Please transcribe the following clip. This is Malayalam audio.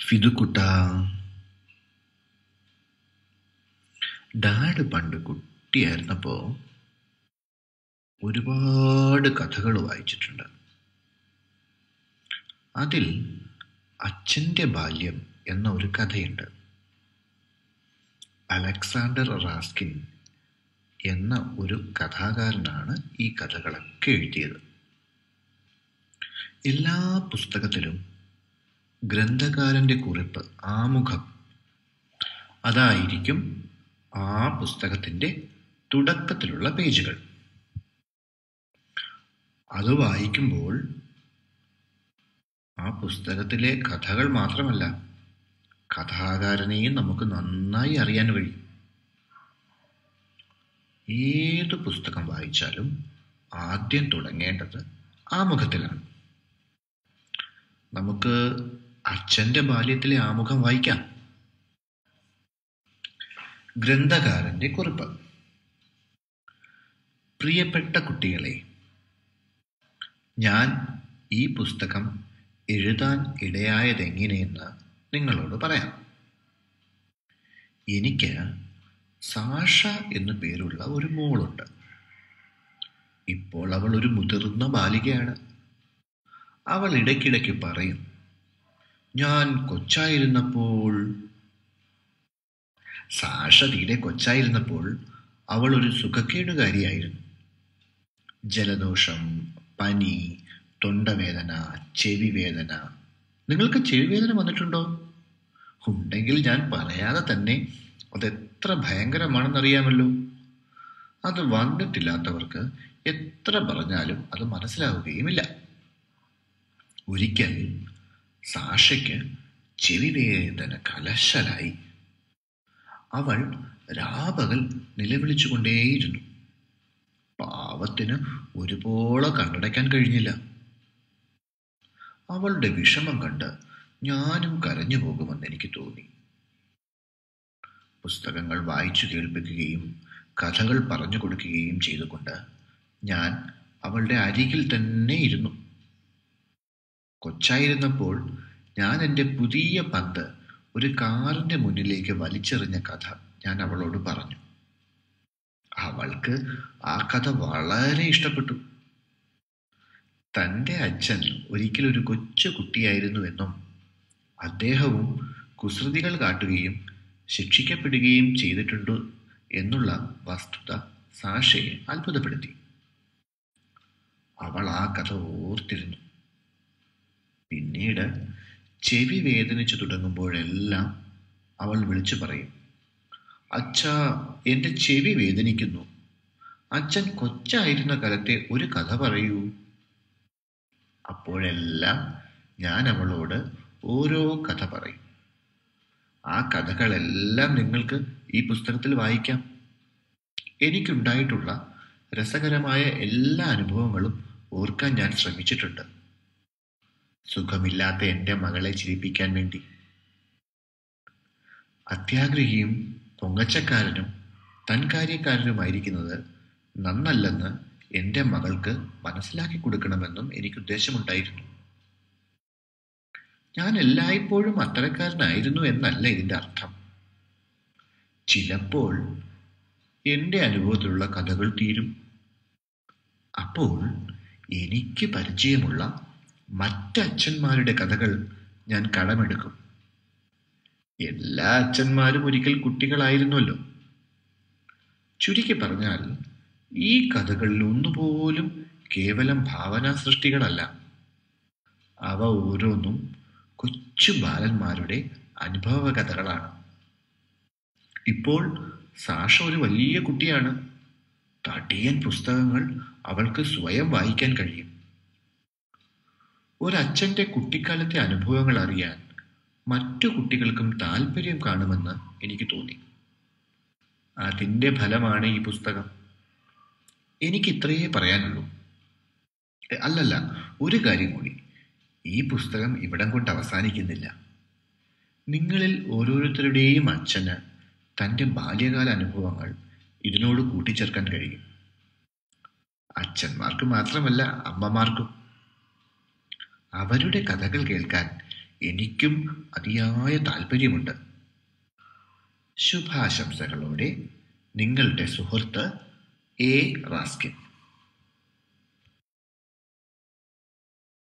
ഫിതുക്കുട്ട. ഡാഡ് പണ്ട് കുട്ടിയായിരുന്നപ്പോൾ ഒരുപാട് കഥകൾ വായിച്ചിട്ടുണ്ട്. അതിൽ അച്ഛന്റെ ബാല്യം എന്ന ഒരു കഥയുണ്ട്. അലക്സാണ്ടർ റാസ്കിൻ എന്ന ഒരു കഥാകാരനാണ് ഈ കഥകളൊക്കെ എഴുതിയത്. എല്ലാ പുസ്തകത്തിലും ഗ്രന്ഥകാരന്റെ കുറിപ്പ് ആമുഖം. അതായിരിക്കും ആ പുസ്തകത്തിന്റെ തുടക്കത്തിലുള്ള പേജുകൾ. അത് വായിക്കുമ്പോൾ ആ പുസ്തകത്തിലെ കഥകൾ മാത്രമല്ല കഥാകാരനെയും നമുക്ക് നന്നായി അറിയാൻ കഴിയും. ഏത് പുസ്തകം വായിച്ചാലും ആദ്യം തുടങ്ങേണ്ടത് ആമുഖത്തിലാണ്. നമുക്ക് അച്ഛന്റെ ബാല്യത്തിലെ ആമുഖം വായിക്കാം. ഗ്രന്ഥകാരന്റെ കുറിപ്പ്. പ്രിയപ്പെട്ട കുട്ടികളെ ഞാൻ ഈ പുസ്തകം എഴുതാൻ ഇടയായതെങ്ങനെയെന്ന് നിങ്ങളോട് പറയാം. എനിക്ക് സാഷ എന്നു പേരുള്ള ഒരു മോളുണ്ട്. ഇപ്പോൾ അവൾ ഒരു മുതിർന്ന ബാലികയാണ്. അവൾ ഇടയ്ക്കിടയ്ക്ക് പറയും ഞാൻ കൊച്ചായിരുന്നപ്പോൾ. സാഷ തീരെ കൊച്ചായിരുന്നപ്പോൾ അവൾ ഒരു സുഖക്കേടുകാരിയായിരുന്നു. ജലദോഷം പനി തൊണ്ടവേദന ചെവി വേദന നിങ്ങൾക്ക് ചെവി വേദന വന്നിട്ടുണ്ടോ? ഉണ്ടെങ്കിൽ ഞാൻ പറയാതെ തന്നെ അതെത്ര ഭയങ്കരമാണെന്നറിയാമല്ലോ. അത് വന്നിട്ടില്ലാത്തവർക്ക് എത്ര പറഞ്ഞാലും അത് മനസ്സിലാവുകയുമില്ല. ഒരിക്കൽ സാഷയ്ക്ക് ചെവി വേദന കലശലായി. അവൾ രാപകൽ നിലവിളിച്ചുകൊണ്ടേയിരുന്നു. പാവത്തിന് ഒരുപോലെ കണ്ണടയ്ക്കാൻ കഴിഞ്ഞില്ല. അവളുടെ വിഷമം കണ്ട് ഞാനും കരഞ്ഞു പോകുമെന്ന് എനിക്ക് തോന്നി. പുസ്തകങ്ങൾ വായിച്ചു കേൾപ്പിക്കുകയും കഥകൾ പറഞ്ഞു കൊടുക്കുകയും ചെയ്തുകൊണ്ട് ഞാൻ അവളുടെ അരികിൽ തന്നെ ഇരുന്നു. കൊച്ചായിരുന്നപ്പോൾ ഞാൻ എന്റെ പുതിയ പന്ത് ഒരു കാറിന്റെ മുന്നിലേക്ക് വലിച്ചെറിഞ്ഞ കഥ ഞാൻ അവളോട് പറഞ്ഞു. അവൾക്ക് ആ കഥ വളരെ ഇഷ്ടപ്പെട്ടു. തന്റെ അച്ഛൻ ഒരിക്കലൊരു കൊച്ചു കുട്ടിയായിരുന്നുവെന്നും അദ്ദേഹവും കുസൃതികൾ കാട്ടുകയും ശിക്ഷിക്കപ്പെടുകയും ചെയ്തിട്ടുണ്ട് എന്നുള്ള വസ്തുത സാഷയെ അത്ഭുതപ്പെടുത്തി. അവൾ ആ കഥ ഓർത്തിരുന്നു. പിന്നീട് ചെവി വേദനിച്ചു തുടങ്ങുമ്പോഴെല്ലാം അവൾ വിളിച്ചു പറയും അച്ഛ എന്റെ ചെവി വേദനിക്കുന്നു. അച്ഛൻ കൊച്ചായിരുന്ന കാലത്തെ ഒരു കഥ പറയൂ. അപ്പോഴെല്ലാം ഞാൻ അവളോട് ഓരോ കഥ പറയും. ആ കഥകളെല്ലാം നിങ്ങൾക്ക് ഈ പുസ്തകത്തിൽ വായിക്കാം. എനിക്കുണ്ടായിട്ടുള്ള രസകരമായ എല്ലാ അനുഭവങ്ങളും ഓർക്കാൻ ഞാൻ ശ്രമിച്ചിട്ടുണ്ട്. സുഖമില്ലാത്ത എന്റെ മകളെ ചിരിപ്പിക്കാൻ വേണ്ടി. അത്യാഗ്രഹിയും പൊങ്ങച്ചക്കാരനും തൻകാര്യക്കാരനുമായിരിക്കുന്നത് നന്നല്ലെന്ന് എന്റെ മകൾക്ക് മനസ്സിലാക്കി കൊടുക്കണമെന്നും എനിക്ക് ഉദ്ദേശമുണ്ടായിരുന്നു. ഞാൻ എല്ലായ്പ്പോഴും അത്തരക്കാരനായിരുന്നു എന്നല്ല ഇതിന്റെ അർത്ഥം. ചിലപ്പോൾ എന്റെ അനുഭവത്തിലുള്ള കഥകൾ തീരും. അപ്പോൾ എനിക്ക് പരിചയമുള്ള മറ്റച്ഛന്മാരുടെ കഥകൾ ഞാൻ കടമെടുക്കും എല്ലാ അച്ഛന്മാരും ഒരിക്കൽ കുട്ടികളായിരുന്നല്ലോ. ചുരുക്കി പറഞ്ഞാൽ ഈ കഥകളിൽ ഒന്നുപോലും കേവലം ഭാവനാ സൃഷ്ടികളല്ല അവ ഓരോന്നും കൊച്ചു ബാലന്മാരുടെ അനുഭവ കഥകളാണ് ഇപ്പോൾ സാഷ ഒരു വലിയ കുട്ടിയാണ്. തടിയൻ പുസ്തകങ്ങൾ അവൾക്ക് സ്വയം വായിക്കാൻ കഴിയും. ഒരച്ഛന്റെ കുട്ടിക്കാലത്തെ അനുഭവങ്ങൾ അറിയാൻ മറ്റു കുട്ടികൾക്കും താല്പര്യം കാണുമെന്ന് എനിക്ക് തോന്നി. അതിന്റെ ഫലമാണ് ഈ പുസ്തകം. എനിക്ക് ഇത്രയേ പറയാനുള്ളൂ. അല്ലല്ല ഒരു കാര്യം കൂടി. ഈ പുസ്തകം ഇവിടം കൊണ്ട് അവസാനിക്കുന്നില്ല. നിങ്ങളിൽ ഓരോരുത്തരുടെയും അച്ഛന് തന്റെ ബാല്യകാല അനുഭവങ്ങൾ ഇതിനോട് കൂട്ടിച്ചേർക്കാൻ കഴിയും. അച്ഛന്മാർക്ക് മാത്രമല്ല അമ്മമാർക്കും. അവരുടെ കഥകൾ കേൾക്കാൻ എനിക്കും അതിയായ താല്പര്യമുണ്ട് ശുഭാശംസകളോടെ നിങ്ങളുടെ സുഹൃത്ത് എ. റാസ്കിൻ.